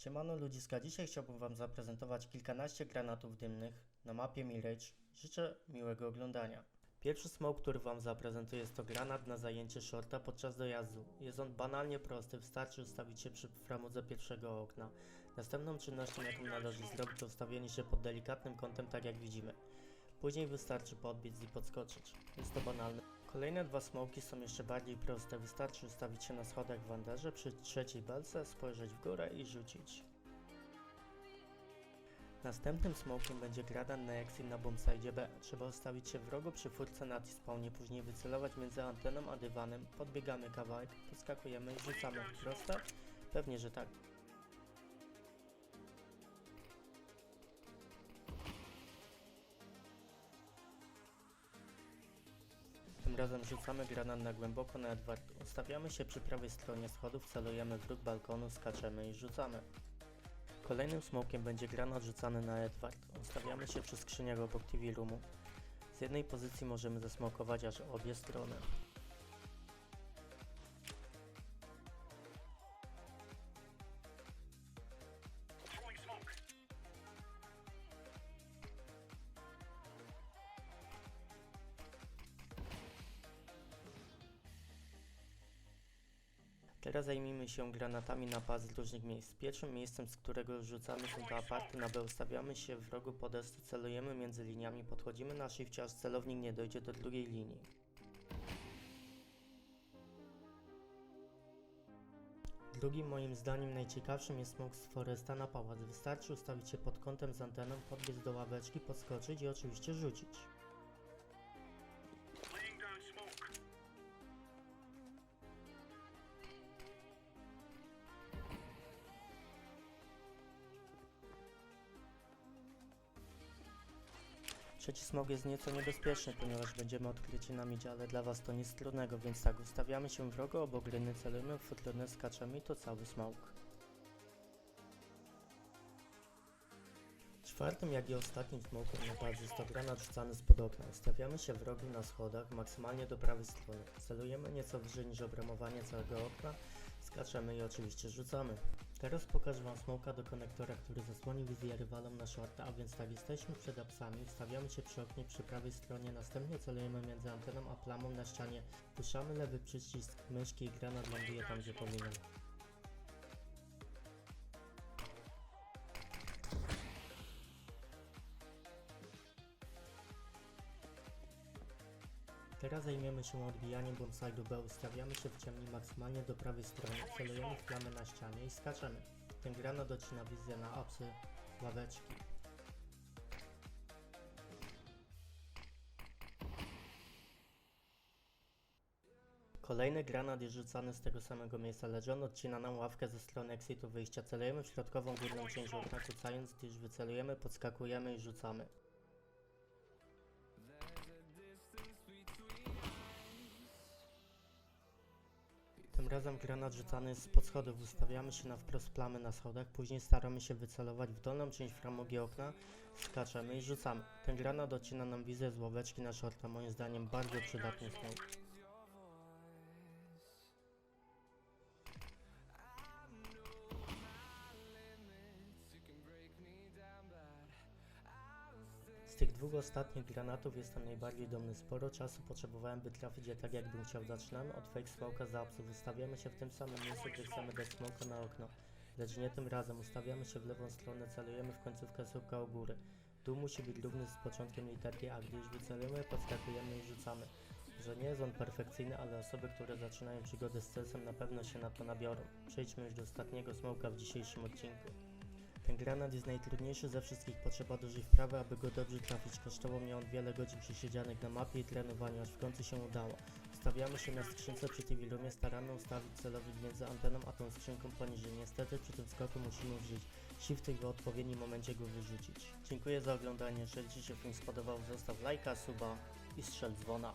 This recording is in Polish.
Siemano ludziska, dzisiaj chciałbym Wam zaprezentować kilkanaście granatów dymnych na mapie Mirage. Życzę miłego oglądania. Pierwszy smoke, który Wam zaprezentuję jest to granat na zajęcie shorta podczas dojazdu. Jest on banalnie prosty, wystarczy ustawić się przy framudze pierwszego okna. Następną czynnością jaką należy zrobić to ustawienie się pod delikatnym kątem tak jak widzimy. Później wystarczy podbiec i podskoczyć. Jest to banalne. Kolejne dwa smoki są jeszcze bardziej proste. Wystarczy ustawić się na schodach w przy trzeciej belce, spojrzeć w górę i rzucić. Następnym smokiem będzie granat na exit na bombside B. Trzeba ustawić się wrogo przy furce na T-spawnie, później wycelować między anteną a dywanem, podbiegamy kawałek, podskakujemy i rzucamy. Proste? Pewnie, że tak. Razem rzucamy granat na głęboko na Edward. Ustawiamy się przy prawej stronie schodów, celujemy w róg balkonu, skaczemy i rzucamy. Kolejnym smokiem będzie granat rzucany na Edward. Ustawiamy się przy skrzyniach obok TV roomu. Z jednej pozycji możemy zasmokować aż obie strony. Teraz zajmijmy się granatami na pas z różnych miejsc. Pierwszym miejscem, z którego rzucamy są to aparty na B. Ustawiamy się w rogu podestu, celujemy między liniami, podchodzimy na shifcie, aż celownik nie dojdzie do drugiej linii. Drugim moim zdaniem najciekawszym jest smok z Foresta na pałac. Wystarczy ustawić się pod kątem z anteną, podbiec do ławeczki, podskoczyć i oczywiście rzucić. Trzeci smog jest nieco niebezpieczny, ponieważ będziemy odkryci na midzie, ale dla Was to nic trudnego, więc tak, ustawiamy się wrogo obok ryny, celujemy w futrynę, skaczemy i to cały smog. Czwartym, jak i ostatnim smokiem na jest to granat rzucany spod okna. Ustawiamy się w na schodach, maksymalnie do prawej strony. Celujemy nieco wyżej niż obramowanie całego okna, skaczemy i oczywiście rzucamy. Teraz pokażę Wam smoka do konektora, który zasłoni wizję rywalom na shorta, a więc tak, jesteśmy przed apsami, ustawiamy się przy oknie przy prawej stronie, następnie celujemy między anteną a plamą na ścianie, puszczamy lewy przycisk myszki i granat ląduje tam, gdzie powinien. Teraz zajmiemy się odbijaniem bonside'u B. Ustawiamy się w ciemni maksymalnie do prawej strony, celujemy w plamę na ścianie i skaczemy. Ten granat docina wizję na apsy, ławeczki. Kolejny granat jest rzucany z tego samego miejsca, lecz on odcina nam ławkę ze strony exitu wyjścia. Celujemy w środkową górną część okna, kucając, gdyż wycelujemy, podskakujemy i rzucamy. Razem granat rzucany jest spod schodów. Ustawiamy się na wprost plamy na schodach, później staramy się wycelować w dolną część framugi okna, skaczemy i rzucamy. Ten granat odcina nam wizję z ławeczki na shorta, moim zdaniem bardzo przydatny smoke. Tych dwóch ostatnich granatów jestem najbardziej dumny. Sporo czasu potrzebowałem, by trafić je tak, jakbym chciał. Zaczynamy od fake smoka za apsów. Ustawiamy się w tym samym miejscu, gdzie chcemy dać smoka na okno. Lecz nie tym razem. Ustawiamy się w lewą stronę, celujemy w końcówkę słupka u góry. Dół musi być równy z początkiem literki A. Gdy już wycelujemy, podskakujemy i rzucamy. Że nie jest on perfekcyjny, ale osoby, które zaczynają przygodę z celsem na pewno się na to nabiorą. Przejdźmy już do ostatniego smoka w dzisiejszym odcinku. Ten granat jest najtrudniejszy ze wszystkich, potrzeba dużej wprawy, aby go dobrze trafić. Kosztował mnie on wiele godzin przesiedzianych na mapie i trenowaniu, aż w końcu się udało. Stawiamy się na skrzynce przy TV Roomie, staramy ustawić celownik między anteną a tą skrzynką poniżej. Niestety przy tym skoku musimy użyć shifty w odpowiednim momencie go wyrzucić. Dziękuję za oglądanie, jeżeli Ci się film spodobał, zostaw lajka, suba i strzel dzwona.